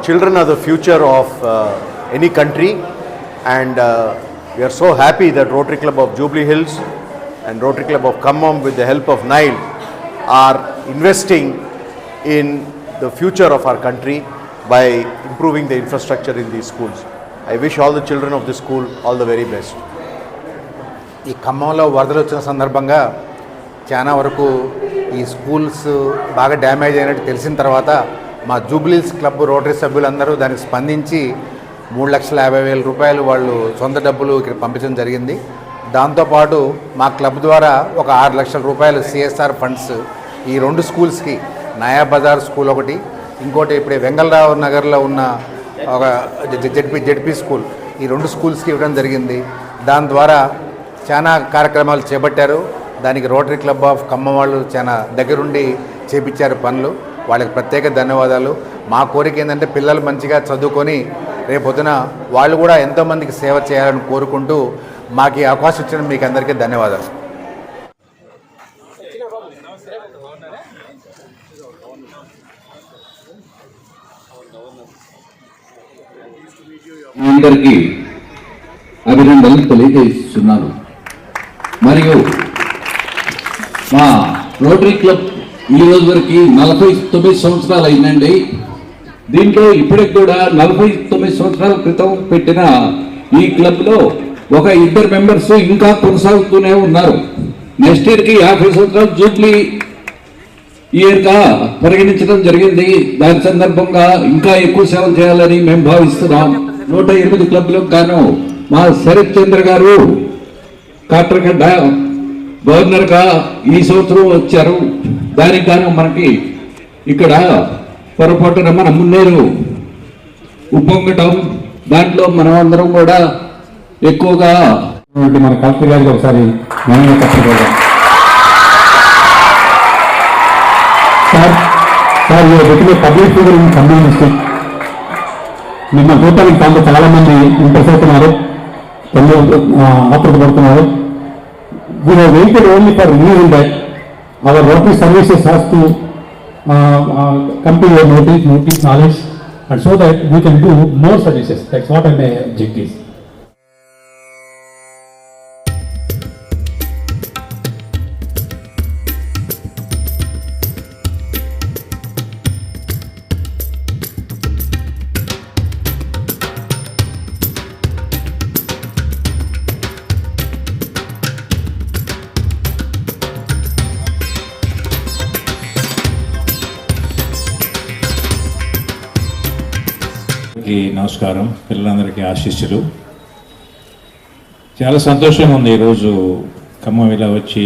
uh, children are the future of uh, any country, and uh, we are so happy that Rotary Club of Jubilee Hills and Rotary Club of Khammam, with the help of Nile, are investing in the future of our country by improving the infrastructure in these schools. I wish all the children of this school all the very best. ఈ ఖమ్మంలో వరదలు వచ్చిన సందర్భంగా చాలా వరకు ఈ schools బాగా damage అయినట్టు తెలిసిన తర్వాత మా జూబ్లీస్ క్లబ్ రోటరీ సభ్యులందరూ దానికి స్పందించి మూడు లక్షల యాభై వేల రూపాయలు వాళ్ళు సొంత డబ్బులు ఇక్కడ పంపించడం జరిగింది. దాంతోపాటు మా క్లబ్ ద్వారా ఒక ఆరు లక్షల రూపాయలు సిఎస్ఆర్ ఫండ్స్ ఈ రెండు స్కూల్స్కి నయా బజార్ స్కూల్ ఒకటి ఇంకోటి ఇప్పుడు వెంగళరావు నగర్లో ఉన్న ఒక జెడ్పీ జడ్పీ స్కూల్ ఈ రెండు స్కూల్స్కి ఇవ్వడం జరిగింది. దాని ద్వారా చాలా కార్యక్రమాలు చేపట్టారు. దానికి రోటరీ క్లబ్ ఆఫ్ ఖమ్మం వాళ్ళు చాలా దగ్గరుండి చేపించారు పనులు. వాళ్ళకి ప్రత్యేక ధన్యవాదాలు. మా కోరిక ఏంటంటే పిల్లలు మంచిగా చదువుకొని రేపొద్దున వాళ్ళు కూడా ఎంతోమందికి సేవ చేయాలని కోరుకుంటూ మాకు ఈ అవకాశం ఇచ్చిన మీకు అందరికీ ధన్యవాదాలు. అందరికీ అభినందనలు తెలియజేస్తున్నాను. మరియు మా రోటరీ క్లబ్ ఈ రోజు వరకు నలభై తొమ్మిది సంవత్సరాలు అయిందండి. దీంట్లో ఇప్పటికి కూడా నలభై తొమ్మిది సంవత్సరాల క్రితం పెట్టిన ఈ క్లబ్లో ఒక ఇద్దరు మెంబర్స్ ఇంకా కొనసాగుతూనే ఉన్నారు. నెక్స్ట్ ఇయర్కి యాభై సంవత్సరాలు జూబ్లీ ఇయర్గా పరిగణించడం జరిగింది. దాని సందర్భంగా ఇంకా ఎక్కువ సేవలు చేయాలని మేము భావిస్తున్నాం. నూట ఎనిమిది క్లబ్లకు గాను మా శరత్ చంద్ర గారు కాట్రగడ్డ గవర్నర్గా ఈ సంవత్సరం వచ్చారు. దానికి గాను మనకి ఇక్కడ పొరపాటున మన మున్నేరు ఉప్పొంగటం. దాంట్లో మనం అందరం కూడా ఎక్కువగా మన కలెక్టర్ గారికి ఒకసారి మనం కష్టపడదాం సార్ సార్ ఈ పబ్లిక్ ఫిగర్ ఇన్ నిన్న చూడటానికి దాంట్లో చాలా మంది అవుతున్నారు. తల్లి ఆతృత పడుతున్నారు. We are waited only for new in that our rotary services has to company your notice notice knowledge and so that we can do more services that's what I may objectives. అందరికీ నమస్కారం పిల్లలందరికీ ఆశీస్సులు. చాలా సంతోషంగా ఉంది ఈరోజు ఖమ్మం ఇలా వచ్చి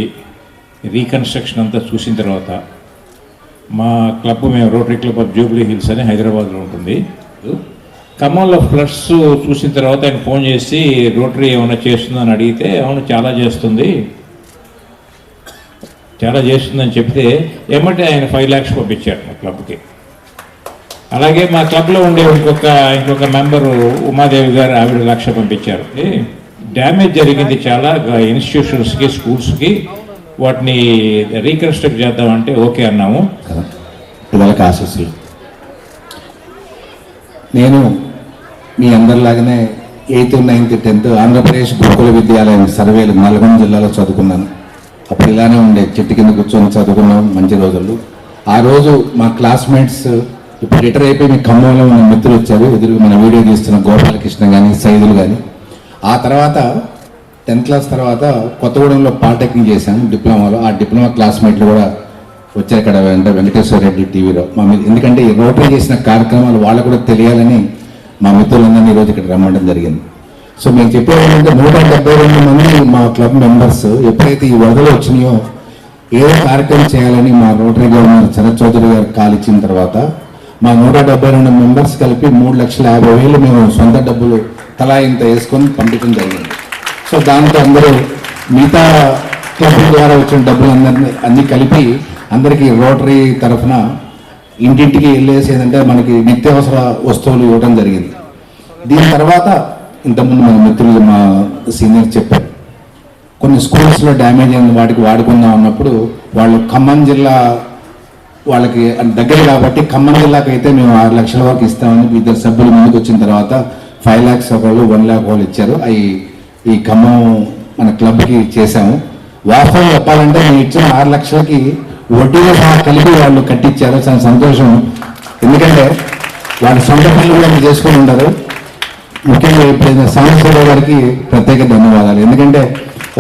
రీకన్స్ట్రక్షన్ అంతా చూసిన తర్వాత. మా క్లబ్ మేము rotary club of Jubilee Hills అని హైదరాబాద్లో ఉంటుంది. ఖమ్మంలో ఫ్లడ్స్ చూసిన తర్వాత ఆయన ఫోన్ చేసి రోటరీ ఏమైనా చేస్తుందని అడిగితే అవును చాలా చేస్తుంది. చాలా చేస్తుందని చెప్తే ఏమంటే ఆయన ఫైవ్ ల్యాక్స్ పంపించారు మా క్లబ్కి. అలాగే మా క్లబ్లో ఉండే ఇంకొక ఇంకొక మెంబరు ఉమాదేవి గారు ఆవిడ లక్ష పంపించారు. డ్యామేజ్ జరిగింది చాలా ఇన్స్టిట్యూషన్స్కి స్కూల్స్కి. వాటిని రీకన్స్ట్రక్ట్ చేద్దామంటే ఓకే అన్నాము. కదా పిల్లలకి నేను మీ అందరిలాగానే ఎయిత్ నైన్త్ టెన్త్ ఆంధ్రప్రదేశ్ గురుకుల విద్యాలయం సర్వేలు నల్గొండ జిల్లాలో చదువుకున్నాను. అప్పుడు ఇలానే ఉండే చెట్టు కింద కూర్చొని చదువుకున్నాం మంచి రోజులు. ఆ రోజు మా క్లాస్మేట్స్ ఇప్పుడు రిటైర్ అయిపోయి మీ ఖమ్మంలో మన మిత్రులు వచ్చారు. ఎదురు మన వీడియో తీస్తున్న గోపాలకృష్ణ కానీ సైదులు కానీ ఆ తర్వాత టెన్త్ క్లాస్ తర్వాత కొత్తగూడెంలో పాలిటెక్నిక్ చేశాను. డిప్లొమాలో. ఆ డిప్లొమా క్లాస్మేట్లు కూడా వచ్చారు ఇక్కడ అంటే వెంకటేశ్వర రెడ్డి టీవీలో. మా మీద ఎందుకంటే రోటరీ చేసిన కార్యక్రమాలు వాళ్ళకు కూడా తెలియాలని మా మిత్రులందరినీ ఈరోజు ఇక్కడ రమ్మడం జరిగింది. సో మేము చెప్పేదంటే నూట డెబ్బై రెండు మంది మా క్లబ్ మెంబర్స్ ఎప్పుడైతే ఈ వరదలు వచ్చినాయో ఏదో కార్యక్రమం చేయాలని మా రోటరీ గవర్నర్ శరత్ చౌదరి గారు కాల్ ఇచ్చిన తర్వాత మా నూట డెబ్బై రెండు మెంబర్స్ కలిపి మూడు లక్షల యాభై వేలు మేము సొంత డబ్బులు తలా ఇంత వేసుకొని పంపించడం జరిగింది. సో దాంతో అందరూ మిగతా క్లబ్ ద్వారా వచ్చిన డబ్బులు అందరినీ అన్ని కలిపి అందరికీ రోటరీ తరఫున ఇంటింటికి వెళ్ళేసి ఏంటంటే మనకి నిత్యావసర వస్తువులు ఇవ్వడం జరిగింది. దీని తర్వాత ఇంతకుముందు మన మిత్రులు మా సీనియర్ చెప్పారు. కొన్ని స్కూల్స్లో డ్యామేజ్ అయిన వాటికి వాడుకుందాం అన్నప్పుడు వాళ్ళు ఖమ్మం జిల్లా వాళ్ళకి దగ్గర కాబట్టి ఖమ్మం జిల్లాకి అయితే మేము ఆరు లక్షల వరకు ఇస్తామని ఇద్దరు సభ్యులు ముందుకు వచ్చిన తర్వాత ఫైవ్ ల్యాక్స్ ఒకళ్ళు వన్ ల్యాక్ వాళ్ళు ఇచ్చారు. అవి ఈ ఖమ్మం మన క్లబ్కి చేశాము. వాస్తవం చెప్పాలంటే మేము ఇచ్చిన ఆరు లక్షలకి వడ్డీలో సహా కలిపి వాళ్ళు కట్టించారు చాలా సంతోషం. ఎందుకంటే వాళ్ళ సొంత పనులు కూడా చేసుకుని ఉండరు ముఖ్యంగా ఇప్పుడు సాంబశివరావు గారికి ప్రత్యేక ధన్యవాదాలు. ఎందుకంటే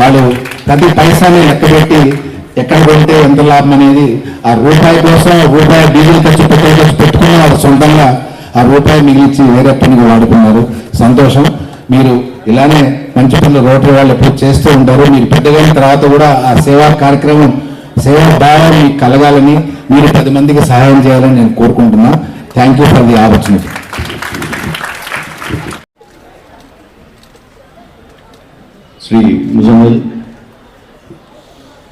వాళ్ళు ప్రతి పైసాని లెక్కబెట్టి ఎక్కడ పెడితే ఎంత లాభం అనేది ఆ రూపాయి కోసం రూపాయి డీజిల్ ఖర్చు ఖర్చు పెట్టుకుని వారు సొంతంగా ఆ రూపాయి మిగిలిచ్చి వేరే పనికి వాడుకున్నారు. సంతోషం. మీరు ఇలానే మంచి పనులు రోటరీ వాళ్ళు ఎప్పుడు చేస్తూ ఉంటారు. మీరు పెద్దగైన తర్వాత కూడా ఆ సేవా కార్యక్రమం సేవా భావం మీకు కలగాలని మీరు పది మందికి సహాయం చేయాలని నేను కోరుకుంటున్నా. Thank you for the opportunity Shri Muzammil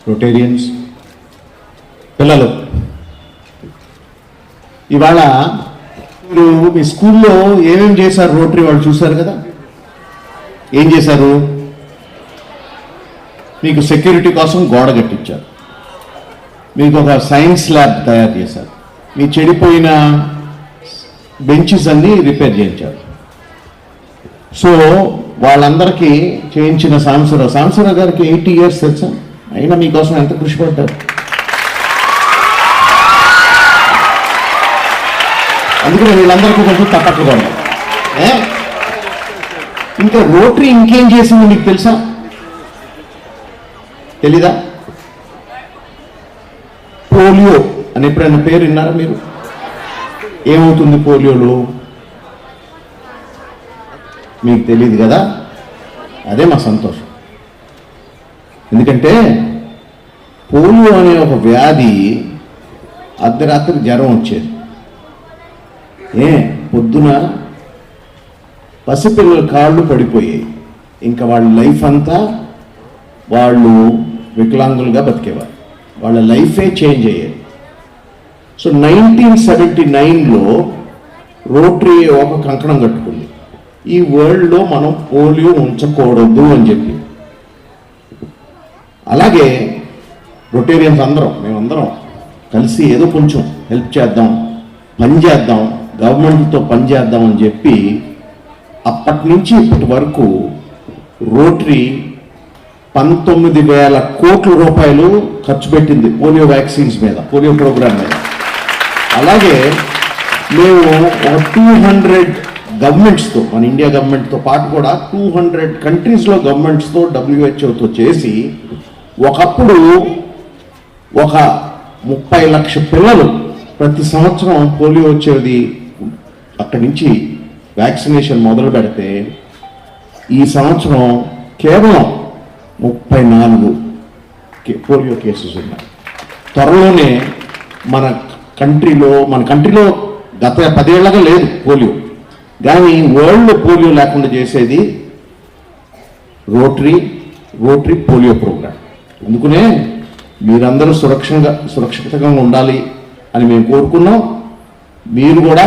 Rotarians పిల్లలు. ఇవాళ మీరు మీ స్కూల్లో ఏమేమి చేశారు రోటరీ వాళ్ళు చూశారు కదా? ఏం చేశారు? మీకు సెక్యూరిటీ కోసం గోడ కట్టించారు. మీకు ఒక సైన్స్ ల్యాబ్ తయారు చేశారు. మీ చెడిపోయిన బెంచెస్ అన్నీ రిపేర్ చేయించారు. సో వాళ్ళందరికీ చేయించిన సాంసరావు సాంసరావు గారికి ఎయిటీ ఇయర్స్ తెలుసా? అయినా మీకోసం ఎంత కృషి పడ్డారు? అందుకని వీళ్ళందరికీ కొంచెం తప్పట్లు ఏ? ఇంకా రోటరీ ఇంకేం చేసింది మీకు తెలుసా? తెలీదా? పోలియో అని ఎప్పుడైనా పేరు విన్నారా మీరు? ఏమవుతుంది పోలియోలో? మీకు తెలియదు కదా? అదే మా సంతోషం. ఎందుకంటే పోలియో అనే ఒక వ్యాధి అర్ధరాత్రి జ్వరం వచ్చేది. ఏ? పొద్దున పసిపిల్లల కాళ్ళు పడిపోయాయి. ఇంకా వాళ్ళ లైఫ్ అంతా వాళ్ళు వికలాంగులుగా బతికేవారు. వాళ్ళ లైఫే చేంజ్ అయ్యేది. సో నైన్టీన్ సెవెంటీ నైన్లో రోటరీ ఒక కంకణం కట్టుకుంది. ఈ వరల్డ్లో మనం పోలియో ఉంచకూడదు అని చెప్పి. అలాగే రొటేరియన్స్ అందరం మేమందరం కలిసి ఏదో కొంచెం హెల్ప్ చేద్దాం పని చేద్దాం గవర్నమెంట్తో పని చేద్దాం అని చెప్పి అప్పటి నుంచి ఇప్పటి వరకు రోటరీ పంతొమ్మిది వేల కోట్ల రూపాయలు ఖర్చు పెట్టింది పోలియో వ్యాక్సిన్స్ మీద పోలియో ప్రోగ్రామ్ మీద. అలాగే మేము ఒక టూ హండ్రెడ్ గవర్నమెంట్స్తో మన ఇండియా గవర్నమెంట్తో పాటు కూడా టూ హండ్రెడ్ కంట్రీస్లో గవర్నమెంట్స్తో డబ్ల్యూహెచ్ఓతో చేసి ఒకప్పుడు ఒక ముప్పై లక్ష పిల్లలు ప్రతి సంవత్సరం పోలియో వచ్చేది అక్కడి నుంచి వ్యాక్సినేషన్ మొదలు పెడితే ఈ సంవత్సరం కేవలం ముప్పై నాలుగు పోలియో కేసెస్ ఉన్నాయి. త్వరలోనే మన కంట్రీలో మన కంట్రీలో గత పదేళ్ళగా లేదు పోలియో. కానీ వరల్డ్ పోలియో లేకుండా చేసేది రోటరీ రోటరీ పోలియో ప్రోగ్రామ్. అందుకనే మీరందరూ సురక్షంగా సురక్షితంగా ఉండాలి అని మేము కోరుకున్నాం. మీరు కూడా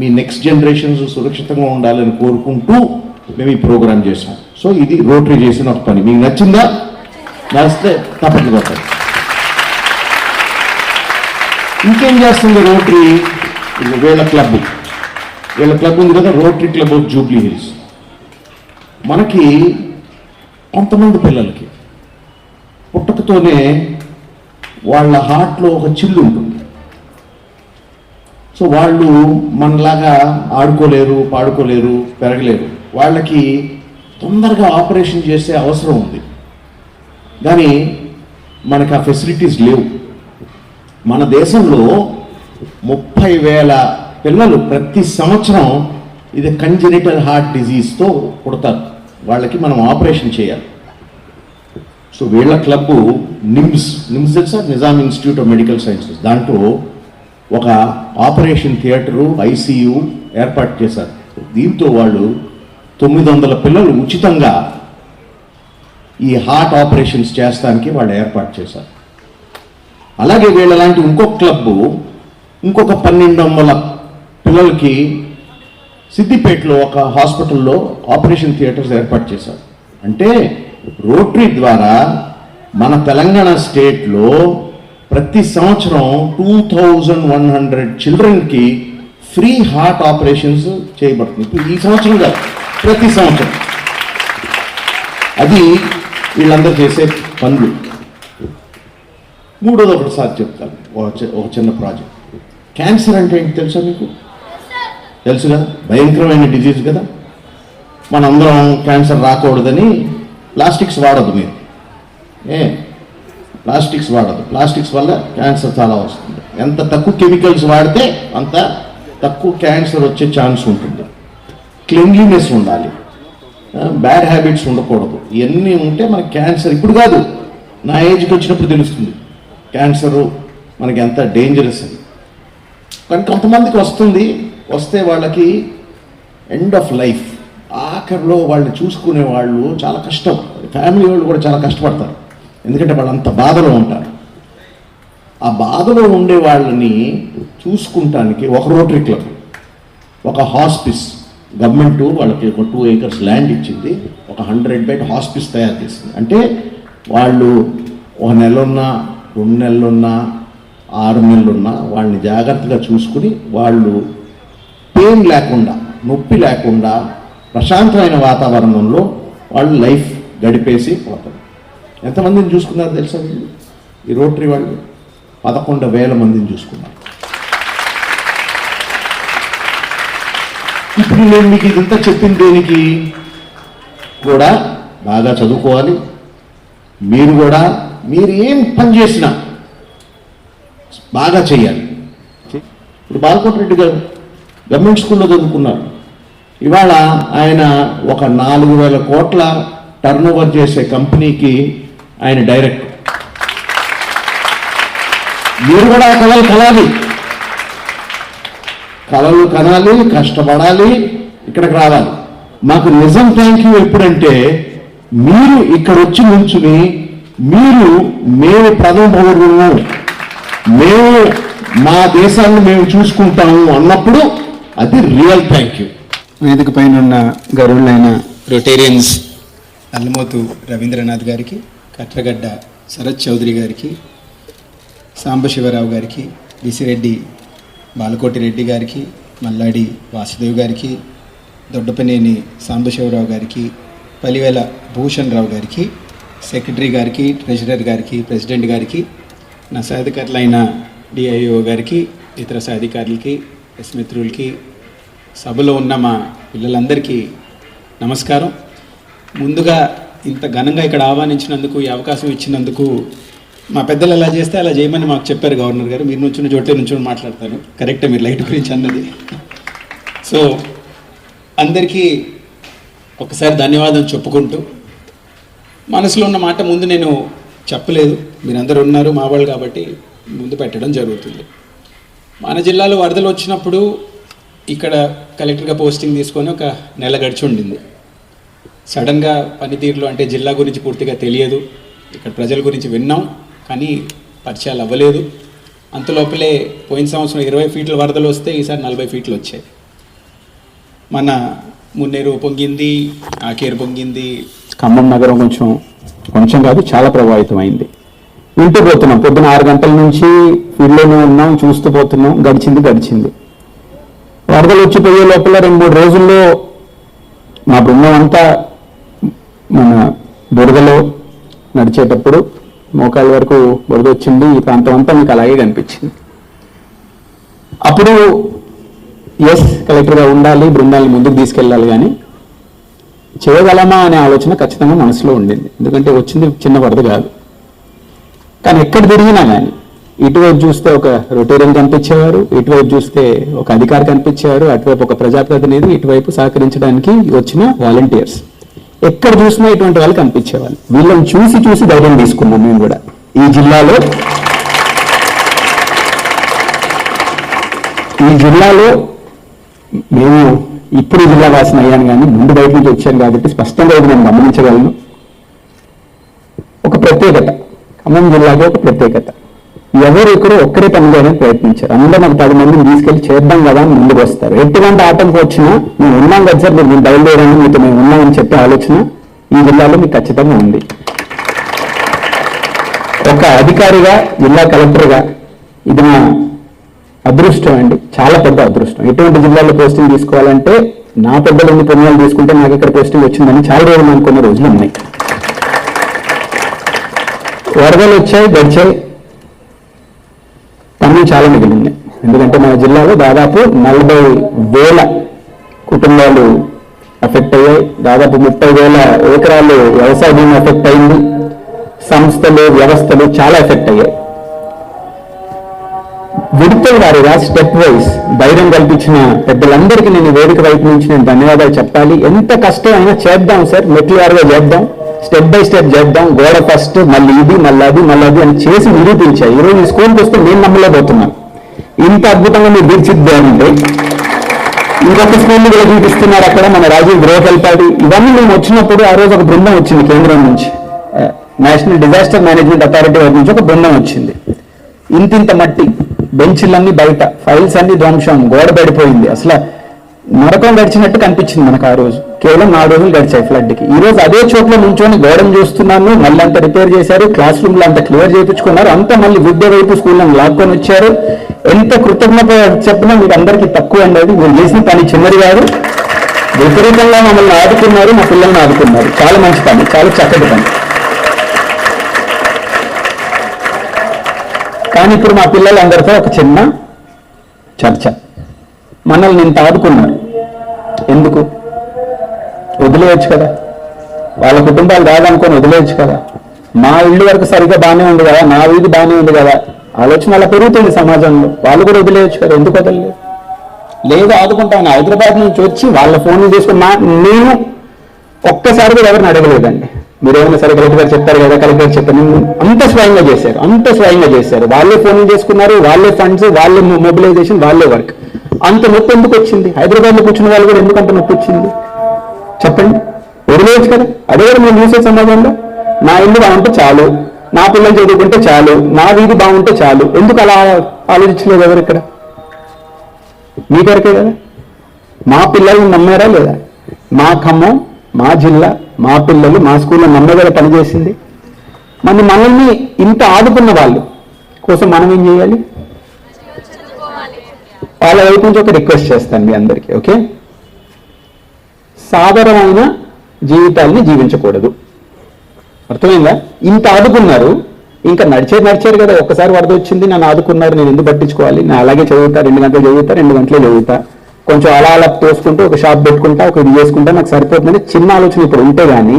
మీ నెక్స్ట్ జనరేషన్స్ సురక్షితంగా ఉండాలని కోరుకుంటూ మేము ఈ ప్రోగ్రామ్ చేసాం సో ఇది రోటరీ చేసిన ఒక పని. మీకు నచ్చిందా? నచ్చితే తప్పట్లు కొట్టండి. ఇంకేం చేస్తుంది రోటరీ వేల వీళ్ళ క్లబ్. వీళ్ళ క్లబ్ ఉంది కదా rotary club of Jubilee Hills మనకి కొంతమంది పిల్లలకి పుట్టకతోనే వాళ్ళ హార్ట్లో ఒక చిల్లు ఉంటుంది. సో వాళ్ళు మనలాగా ఆడుకోలేరు పాడుకోలేరు పెరగలేరు. వాళ్ళకి తొందరగా ఆపరేషన్ చేసే అవసరం ఉంది. కానీ మనకు ఆ ఫెసిలిటీస్ లేవు. మన దేశంలో ముప్పై వేల పిల్లలు ప్రతి సంవత్సరం ఇది కంజనిటల్ హార్ట్ డిజీజ్తో పుడతారు. వాళ్ళకి మనం ఆపరేషన్ చేయాలి. సో వీళ్ళ క్లబ్ నిమ్స్ నిమ్స్ తెలుసా Nizam institute of medical sciences. దాంట్లో ఒక ఆపరేషన్ థియేటరు ఐసీయూ ఏర్పాటు చేశారు. దీంతో వాళ్ళు తొమ్మిది వందల పిల్లలు ఉచితంగా ఈ హార్ట్ ఆపరేషన్స్ చేస్తానికి వాళ్ళు ఏర్పాటు చేశారు. అలాగే వీళ్ళలాంటి ఇంకొక క్లబ్బు ఇంకొక పన్నెండు వందల పిల్లలకి సిద్దిపేటలో ఒక హాస్పిటల్లో ఆపరేషన్ థియేటర్స్ ఏర్పాటు చేశారు. అంటే రోటరీ ద్వారా మన తెలంగాణ స్టేట్లో ప్రతి సంవత్సరం టూ థౌజండ్ వన్ హండ్రెడ్ చిల్డ్రన్కి ఫ్రీ హార్ట్ ఆపరేషన్స్ చేయబడుతుంది. ఇప్పుడు ఈ సంవత్సరం కాదు ప్రతి సంవత్సరం. అది వీళ్ళందరూ చేసే పనులు. మూడోది ఒకటిసారి చెప్తాను ఒక ఒక చిన్న ప్రాజెక్ట్. క్యాన్సర్ అంటే ఏంటి తెలుసా మీకు? తెలుసు కదా భయంకరమైన డిజీజ్ కదా. మనందరం క్యాన్సర్ రాకూడదని ప్లాస్టిక్స్ వాడదు మీరు. ఏ? ప్లాస్టిక్స్ వాడదు. ప్లాస్టిక్స్ వల్ల క్యాన్సర్ చాలా వస్తుంది. ఎంత తక్కువ కెమికల్స్ వాడితే అంత తక్కువ క్యాన్సర్ వచ్చే ఛాన్స్ ఉంటుంది. క్లెన్లీనెస్ ఉండాలి. బ్యాడ్ హ్యాబిట్స్ ఉండకూడదు. ఇవన్నీ ఉంటే మనకి క్యాన్సర్ ఇప్పుడు కాదు. నా ఏజ్కి వచ్చినప్పుడు తెలుస్తుంది. క్యాన్సరు మనకి ఎంత డేంజరస్ అని. కానీ కొంతమందికి వస్తుంది. వస్తే వాళ్ళకి ఎండ్ ఆఫ్ లైఫ్ ఆఖరిలో వాళ్ళని చూసుకునే వాళ్ళు చాలా కష్టం. ఫ్యామిలీ వాళ్ళు కూడా చాలా కష్టపడతారు. ఎందుకంటే వాళ్ళు అంత బాధలో ఉంటారు. ఆ బాధలో ఉండే వాళ్ళని చూసుకుంటానికి ఒక రోటరీ క్లబ్ ఒక హాస్పిస్ గవర్నమెంట్ వాళ్ళకి ఒక టూ ఏకర్స్ ల్యాండ్ ఇచ్చింది. ఒక హండ్రెడ్ బెడ్ హాస్పిస్ తయారు చేసింది. అంటే వాళ్ళు ఒక నెలలున్నా రెండు నెలలున్నా ఆరు నెలలున్నా వాళ్ళని జాగ్రత్తగా చూసుకుని వాళ్ళు పెయిన్ లేకుండా నొప్పి లేకుండా ప్రశాంతమైన వాతావరణంలో వాళ్ళు లైఫ్ గడిపేసి పోతారు. ఎంతమందిని చూసుకున్నారు తెలుసా మీరు ఈ రోటరీ వాళ్ళు పదకొండు వేల మందిని చూసుకున్నారు. ఇప్పుడు నేను మీకు ఇదంతా చెప్పిన దేనికి కూడా బాగా చదువుకోవాలి. మీరు కూడా మీరు ఏం పని చేసినా బాగా చేయాలి. ఇప్పుడు బాలకోట రెడ్డి గారు గవర్నమెంట్ స్కూల్లో చదువుకున్నారు. ఇవాళ ఆయన ఒక నాలుగు వేల కోట్ల టర్న్ ఓవర్ చేసే కంపెనీకి ఆయన డైరెక్ట్ మీరు కూడా కళలు కలాలి. కళలు కనాలి కష్టపడాలి ఇక్కడికి రావాలి. మాకు నిజం థ్యాంక్ యూ ఎప్పుడంటే మీరు ఇక్కడ వచ్చి నుంచుని మీరు మేము ప్రథమ పౌరులు మేము మా దేశాన్ని మేము చూసుకుంటాము అన్నప్పుడు అది రియల్ థ్యాంక్ యూ వేదిక పైన ఉన్న గరువులైన రొటేరియన్స్ అల్లమోతు రవీంద్రనాథ్ గారికి కట్రగడ్డ శరత్ చౌదరి గారికి సాంబశివరావు గారికి విసిరెడ్డి బాలకోటి రెడ్డి గారికి మల్లాడి వాసుదేవ్ గారికి దొడ్డపనేని సాంబశివరావు గారికి పలివేల భూషణ్ రావు గారికి సెక్రటరీ గారికి ట్రెజరర్ గారికి ప్రెసిడెంట్ గారికి నా సాధికారులైన డిఐఓ గారికి ఇతర సాధికారులకి ఎస్ మిత్రులకి సభలో ఉన్న మా పిల్లలందరికీ నమస్కారం. ముందుగా ఇంత ఘనంగా ఇక్కడ ఆహ్వానించినందుకు ఈ అవకాశం ఇచ్చినందుకు మా పెద్దలు ఎలా చేస్తే అలా చేయమని మాకు చెప్పారు గవర్నర్ గారు. మీరు నుంచున్న చోట్ల నుంచుని మాట్లాడతాను కరెక్టే మీరు లైట్ గురించి అన్నది. సో అందరికీ ఒకసారి ధన్యవాదం చెప్పుకుంటూ మనసులో ఉన్న మాట ముందు నేను చెప్పలేదు. మీరందరూ ఉన్నారు మా వాళ్ళు కాబట్టి ముందు పెట్టడం జరుగుతుంది. మన జిల్లాలో వరదలు వచ్చినప్పుడు ఇక్కడ కలెక్టర్గా పోస్టింగ్ తీసుకొని ఒక నెల గడిచి ఉండింది. సడన్గా పనితీరులో అంటే జిల్లా గురించి పూర్తిగా తెలియదు. ఇక్కడ ప్రజల గురించి విన్నాం కానీ పరిచయాలు అవ్వలేదు. అంతలోపలే పోయిన సంవత్సరం ఇరవై ఫీట్ల వరదలు వస్తే ఈసారి నలభై ఫీట్లు వచ్చాయి. మన మున్నేరు పొంగింది ఆకేరు పొంగింది ఖమ్మం నగరం కొంచెం కొంచెం కాదు చాలా ప్రభావితం అయింది వింటూ పోతున్నాం. పొద్దున ఆరు గంటల నుంచి ఫీల్డ్లోనే ఉన్నాం చూస్తూ పోతున్నాం. గడిచింది గడిచింది. వరదలు వచ్చిపోయే లోపల రెండు మూడు రోజుల్లో మా బృందం అంతా మన బురదలో నడిచేటప్పుడు మోకాళ్ళ వరకు బురద వచ్చింది ఈ ప్రాంతం అంతా మీకు అలాగే కనిపించింది. అప్పుడు ఎస్ కలెక్టర్గా ఉండాలి బృందాన్ని ముందుకు తీసుకెళ్ళాలి కానీ చేయగలమా అనే ఆలోచన ఖచ్చితంగా మనసులో ఉండింది. ఎందుకంటే వచ్చింది చిన్న వరద కాదు. కానీ ఎక్కడ తిరిగినా కానీ ఇటువైపు చూస్తే ఒక రొటేరియన్ కనిపించేవారు ఇటువైపు చూస్తే ఒక అధికారి కనిపించేవారు అటువైపు ఒక ప్రజాప్రతినిధి ఇటువైపు సహకరించడానికి వచ్చిన వాలంటీర్స్. ఎక్కడ చూసినా ఇటువంటి వాళ్ళు కనిపించేవాళ్ళు. వీళ్ళని చూసి చూసి ధైర్యం తీసుకున్నాం మేము కూడా. ఈ జిల్లాలో ఈ జిల్లాలో మేము ఇప్పుడు జిల్లా వాసిన అయ్యాను కానీ ముందు బయట నుంచి వచ్చాను కాబట్టి స్పష్టంగా ఇది నేను గమనించగలను. ఒక ప్రత్యేకత. ఖమ్మం జిల్లాలో ఒక ప్రత్యేకత. ఎవరు ఇక్కడ ఒక్కరే పని ప్రయత్నించారు. అందరూ ఒక పది మందిని తీసుకెళ్ళి చేద్దాం కదా అని ముందుకు వస్తారు. ఎటువంటి ఆటంకం వచ్చినా మేము ఉన్నాం కదా సార్ మీరు బయలుదేరండి మీతో మేము ఉన్నామని చెప్పే ఆలోచన ఈ జిల్లాలో మీకు ఖచ్చితంగా ఉంది. ఒక అధికారిగా జిల్లా కలెక్టర్గా ఇది నా అదృష్టం అండి. చాలా పెద్ద అదృష్టం. ఎటువంటి జిల్లాలో పోస్టింగ్ తీసుకోవాలంటే నా పెద్దలు ఎన్ని పుణ్యాలు తీసుకుంటే నాకు ఇక్కడ పోస్టింగ్ వచ్చిందని చాలా రోజులు అనుకున్న రోజులు ఉన్నాయి. వరదలు వచ్చాయి గడిచాయి. చాలా మిగిలింది. ఎందుకంటే మన జిల్లాలో దాదాపు నలభై వేల కుటుంబాలు అఫెక్ట్ అయ్యాయి. దాదాపు ముప్పై వేల ఎకరాలు వ్యవసాయ భూమి ఎఫెక్ట్ అయింది. సంస్థలు వ్యవస్థలు చాలా ఎఫెక్ట్ అయ్యాయి. విడతల వారిగా స్టెప్ వైజ్ ధైర్యం కల్పించిన పెద్దలందరికీ నేను వేదిక వైపు నుంచి నేను ధన్యవాదాలు చెప్పాలి. ఎంత కష్టం అయినా చేద్దాం సార్. మెట్లు వారిగా చేద్దాం స్టెప్ బై స్టెప్ చేద్దాం గోడ ఫస్ట్ మళ్ళీ ఇది మళ్ళీ అది మళ్ళీ అది అని చేసి నిరూపించాయి. ఈరోజు ఈ స్కూల్కి వస్తే నేను నమ్మలేకపోతున్నాను ఇంత అద్భుతంగా మీరు తీర్చిద్దామంటే ఇంకొక స్కూల్ కూడా చూపిస్తున్నారు అక్కడ మన రాజీవ్ గృహకల్పాడి ఇవన్నీ మేము వచ్చినప్పుడు ఆ రోజు ఒక బృందం వచ్చింది కేంద్రం నుంచి. నేషనల్ డిజాస్టర్ మేనేజ్మెంట్ అథారిటీ వారి నుంచి ఒక బృందం వచ్చింది. ఇంతింత మట్టి బెంచ్లన్నీ బయట ఫైల్స్ అన్ని ధ్వంసం గోడ పడిపోయింది. అసలు నరకం గడిచినట్టు కనిపించింది మనకు ఆ రోజు. కేవలం నాలుగు రోజులు గడిచాయి ఫ్లడ్కి. ఈ రోజు అదే చోట్ల నుంచొని గోడను చూస్తున్నాను. మళ్ళీ అంత రిపేర్ చేశారు. క్లాస్ రూమ్లో అంత క్లియర్ చేయించుకున్నారు. అంతా మళ్ళీ విద్య వైపు స్కూల్ లాక్కొని వచ్చారు. ఎంత కృతజ్ఞత చెప్పినా మీకు అందరికీ తక్కువ అండి మీరు చేసిన పని చిన్నది కాదు. విపరీతంగా మమ్మల్ని ఆదుకున్నారు. మా పిల్లల్ని ఆదుకున్నారు. చాలా మంచి పని. చాలా చక్కటి పని. కానీ ఇప్పుడు మా పిల్లలందరితో ఒక చిన్న చర్చ. మనల్ని ఇంత ఆదుకున్నారు. ఎందుకు? వదిలేయచ్చు కదా? వాళ్ళ కుటుంబాలు కాదనుకొని వదిలేయచ్చు కదా? మా ఇల్లు వరకు సరిగ్గా బాగానే ఉంది కదా? నా వీధి బాగానే ఉంది కదా? ఆలోచన అలా పెరుగుతుంది సమాజంలో. వాళ్ళు కూడా వదిలేయచ్చు కదా? ఎందుకు వదలలేదు? లేదు ఆదుకుంటాను. హైదరాబాద్ నుంచి వచ్చి వాళ్ళ ఫోన్లు తీసుకుని మా నేను ఒక్కసారి కూడా ఎవరిని అడగలేదండి. మీరు ఏమైనా సరే కలెక్టర్ గారు చెప్పారు కదా? కలెక్టర్ గారు చెప్పారు. అంత స్వయంగా చేశారు. అంత స్వయంగా చేశారు. వాళ్ళే ఫోన్ చేసుకున్నారు. వాళ్ళే ఫండ్స్ వాళ్ళే మొబిలైజేషన్ వాళ్ళే వర్క్ అంత నొప్పి ఎందుకు వచ్చింది? హైదరాబాద్లో కూర్చున్న వాళ్ళు కూడా ఎందుకు అంత నొప్పి వచ్చింది? చెప్పండి. వదిలేయచ్చు కదా? అదే కదా మేము చూసే సమాజంలో? నా ఇల్లు బాగుంటే చాలు? నా పిల్లలు చదువుకుంటే చాలు? నా వీధి బాగుంటే చాలు? ఎందుకు అలా ఆలోచించలేదు ఎవరు ఇక్కడ? మీ కొరకే కదా? మా పిల్లల్ని నమ్మారా లేదా? మా ఖమ్మం మా జిల్లా మా పిల్లలు మా స్కూల్లో నమ్మగల పనిచేసింది. మన మనల్ని ఇంత ఆదుకున్న వాళ్ళు కోసం మనం ఏం చేయాలి? వాళ్ళ వైపు నుంచి ఒక రిక్వెస్ట్ చేస్తాను మీ అందరికీ ఓకే? సాధారణమైన జీవితాల్ని జీవించకూడదు. అర్థమైందా? ఇంత ఆదుకున్నారు. ఇంకా నడిచేది నడిచారు కదా. ఒక్కసారి వరద వచ్చింది నన్ను ఆదుకున్నారు నేను ఎందుకు పట్టించుకోవాలి? నేను అలాగే చదువుతా రెండు గంటలు చదువుతా రెండు గంటలే చదువుతా. కొంచెం అలా అలా తోసుకుంటూ ఒక షాప్ పెట్టుకుంటా ఒక ఇది చేసుకుంటా నాకు సరిపోతుందని చిన్న ఆలోచన ఇప్పుడు ఉంటే కానీ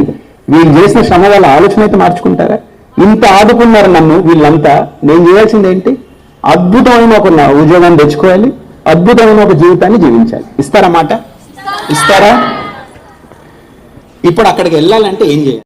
వీళ్ళు చేసిన శ్రమ వాళ్ళ ఆలోచన అయితే మార్చుకుంటారా? ఇంత ఆదుకున్నారు నన్ను వీళ్ళంతా. నేను చేయాల్సింది ఏంటి? అద్భుతమైన ఒక ఉద్యోగాన్ని తెచ్చుకోవాలి అద్భుతమైన ఒక జీవితాన్ని జీవించాలి. ఇస్తారా మాట? ఇస్తారా? ఇప్పుడు అక్కడికి వెళ్ళాలంటే ఏం చేయాలి?